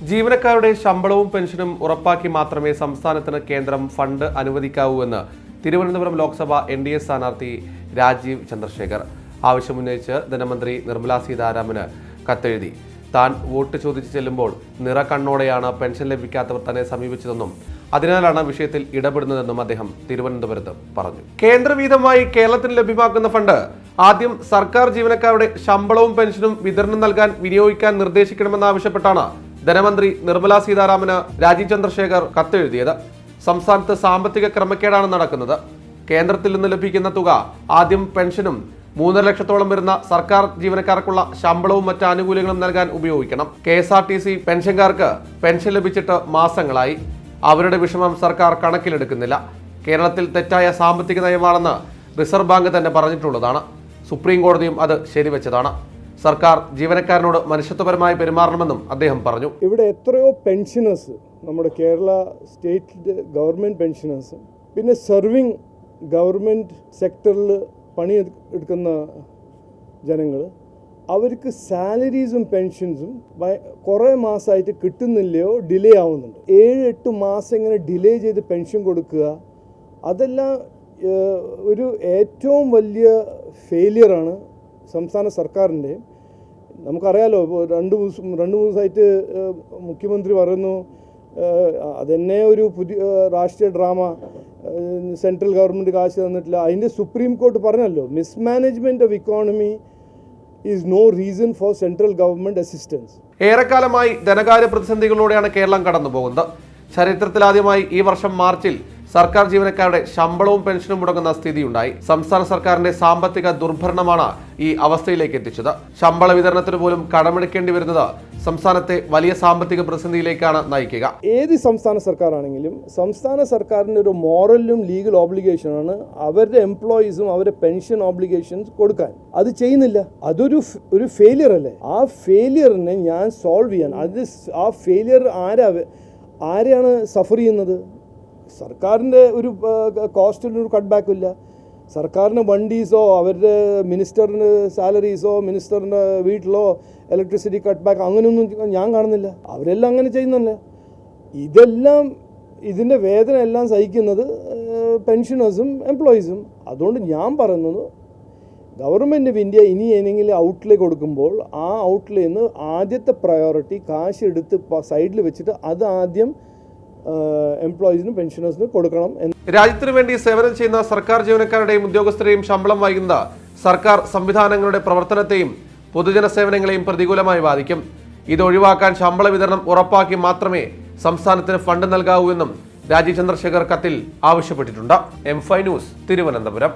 ജീവനക്കാരുടെ ശമ്പളവും പെൻഷനും ഉറപ്പാക്കി മാത്രമേ സംസ്ഥാനത്തിന് കേന്ദ്രം ഫണ്ട് അനുവദിക്കാവൂ എന്ന് Thiruvananthapuram Lok Sabha N D A സ്ഥാനാർത്ഥി രാജീവ് ചന്ദ്രശേഖർ ആവശ്യമുന്നയിച്ച് ധനമന്ത്രി നിർമ്മലാ സീതാരാമന് കത്തെഴുതി. താൻ വോട്ട് ചോദിച്ചു ചെല്ലുമ്പോൾ നിറ കണ്ണോടെയാണ് പെൻഷൻ ലഭിക്കാത്തവർ തന്നെ സമീപിച്ചതെന്നും അതിനാലാണ് വിഷയത്തിൽ ഇടപെടുന്നതെന്നും അദ്ദേഹം തിരുവനന്തപുരത്ത് പറഞ്ഞു. കേന്ദ്രവീതമായി കേരളത്തിന് ലഭ്യമാക്കുന്ന ഫണ്ട് ആദ്യം സർക്കാർ ജീവനക്കാരുടെ ശമ്പളവും പെൻഷനും വിതരണം നൽകാൻ വിനിയോഗിക്കാൻ നിർദ്ദേശിക്കണമെന്നാവശ്യപ്പെട്ടാണ് ധനമന്ത്രി നിർമ്മല സീതാരാമന് രാജീവ് ചന്ദ്രശേഖർ കത്തെഴുതിയത്. സംസ്ഥാനത്ത് സാമ്പത്തിക ക്രമക്കേടാണ് നടക്കുന്നത്. കേന്ദ്രത്തിൽ നിന്ന് ലഭിക്കുന്ന തുക ആദ്യം പെൻഷനും മൂന്നര ലക്ഷത്തോളം വരുന്ന സർക്കാർ ജീവനക്കാർക്കുള്ള ശമ്പളവും മറ്റു ആനുകൂല്യങ്ങളും നൽകാൻ ഉപയോഗിക്കണം. K S R T C പെൻഷൻകാർക്ക് pension ലഭിച്ചിട്ട് മാസങ്ങളായി. അവരുടെ വിഷമം സർക്കാർ കണക്കിലെടുക്കുന്നില്ല. കേരളത്തിൽ തെറ്റായ സാമ്പത്തിക നയമാണെന്ന് റിസർവ് ബാങ്ക് തന്നെ പറഞ്ഞിട്ടുള്ളതാണ്. സുപ്രീം കോടതിയും അത് ശരിവെച്ചതാണ്. സർക്കാർ ജീവനക്കാരനോട് മനുഷ്യത്വപരമായി പെരുമാറണമെന്നും അദ്ദേഹം പറഞ്ഞു. ഇവിടെ എത്രയോ പെൻഷനേഴ്സ് നമ്മുടെ കേരള സ്റ്റേറ്റ് ഗവൺമെന്റ് പെൻഷനേഴ്സ് പിന്നെ സെർവിങ് ഗവൺമെന്റ് സെക്ടറിൽ പണി എടുക്കുന്ന ജനങ്ങൾ അവർക്ക് സാലറീസും പെൻഷൻസും കുറേ മാസമായിട്ട് കിട്ടുന്നില്ലയോ ഡിലേ ആവുന്നുണ്ട്. ഏഴ് എട്ട് മാസം ഇങ്ങനെ ഡിലേ ചെയ്ത് പെൻഷൻ കൊടുക്കുക അതെല്ലാം ഒരു ഏറ്റവും വലിയ ഫെയിലിയറാണ് സംസ്ഥാന സർക്കാരിന്റെ നമുക്കറിയാലോ ഇപ്പോൾ രണ്ട് ദിവസം രണ്ട് മൂന്ന് ദിവസമായിട്ട് മുഖ്യമന്ത്രി പറയുന്നു അതെന്നെ ഒരു പുതിയ രാഷ്ട്രീയ ഡ്രാമ സെൻട്രൽ ഗവൺമെന്റ് കാശ് തന്നിട്ടില്ല. അതിന്റെ സുപ്രീം കോർട്ട് പറഞ്ഞല്ലോ mismanagement of economy is no reason for central government assistance ഏറെക്കാലമായി ധനകാര്യ പ്രതിസന്ധികളിലൂടെയാണ് കേരളം കടന്നു പോകുന്നത് ചരിത്രത്തിലാദ്യമായി ഈ വർഷം മാർച്ചിൽ സർക്കാർ ജീവനക്കാരുടെ ശമ്പളവും പെൻഷനും മുടങ്ങുന്ന സ്ഥിതിയുണ്ടായി. സംസ്ഥാന സർക്കാരിന്റെ സാമ്പത്തിക ദുർഭരണമാണ് ഈ അവസ്ഥയിലേക്ക് എത്തിച്ചത്. ശമ്പള വിതരണത്തിന് പോലും കടമെടുക്കേണ്ടി വരുന്നത് സംസ്ഥാനത്തെ വലിയ സാമ്പത്തിക പ്രതിസന്ധിയിലേക്കാണ് നയിക്കുക. ഏത് സംസ്ഥാന സർക്കാരാണെങ്കിലും സംസ്ഥാന സർക്കാരിന്റെ ഒരു മോറലും ലീഗൽ ഓബ്ലിഗേഷനാണ് അവരുടെ എംപ്ലോയീസും അവരുടെ പെൻഷൻ ഓബ്ലിഗേഷൻസ് കൊടുക്കാൻ. അത് ചെയ്യുന്നില്ല. അതൊരു ഒരു ഫെയിലിയർ അല്ലേ? ആ ഫെയിലിയറിനെ ഞാൻ സോൾവ് ചെയ്യാൻ അത് ആ ഫെയിലിയർ ആരാ ആരെയാണ് സഫർ ചെയ്യുന്നത്? സർക്കാരിന്റെ ഒരു കോസ്റ്റിനൊരു കട്ട് ബാക്കും ഇല്ല. സർക്കാരിന് വണ്ടീസോ അവരുടെ മിനിസ്റ്ററിന് സാലറീസോ മിനിസ്റ്ററിന്റെ വീട്ടിലോ ഇലക്ട്രിസിറ്റി കട്ട് ബാക്ക് അങ്ങനെയൊന്നും ഞാൻ കാണുന്നില്ല. അവരെല്ലാം അങ്ങനെ ചെയ്യുന്നല്ലേ ഇതെല്ലാം ഇതിന്റെ വേദന എല്ലാം സഹിക്കുന്നത് പെൻഷനേഴ്സും എംപ്ലോയീസും അതുകൊണ്ട് ഞാൻ പറയുന്നത് ഗവൺമെന്റ് ഓഫ് ഇന്ത്യ ഇനി ഏതെങ്കിലും ഔട്ട്ലേ കൊടുക്കുമ്പോൾ ആ ഔട്ട്ലേന്ന് ആദ്യത്തെ പ്രയോറിറ്റി കാശ് എടുത്ത് സൈഡിൽ വെച്ചിട്ട് അത് ആദ്യം എംപ്ലോയീസിനും പെൻഷനേഴ്സിനും കൊടുക്കണം എന്ന്. രാജ്യത്തിനു വേണ്ടി സേവനം ചെയ്യുന്ന സർക്കാർ ജീവനക്കാരുടെയും ഉദ്യോഗസ്ഥരെയും ശമ്പളം വൈകുന്ന സർക്കാർ സംവിധാനങ്ങളുടെ പ്രവർത്തനത്തെയും പൊതുജന സേവനങ്ങളെയും പ്രതികൂലമായി ബാധിക്കും. ഇത് ഒഴിവാക്കാൻ ശമ്പള വിതരണം ഉറപ്പാക്കി മാത്രമേ സംസ്ഥാനത്തിന് ഫണ്ട് നൽകാവൂ എന്നും രാജീവ് ചന്ദ്രശേഖർ കത്തിൽ ആവശ്യപ്പെട്ടിട്ടുണ്ട്. എം ഫൈ ന്യൂസ് തിരുവനന്തപുരം.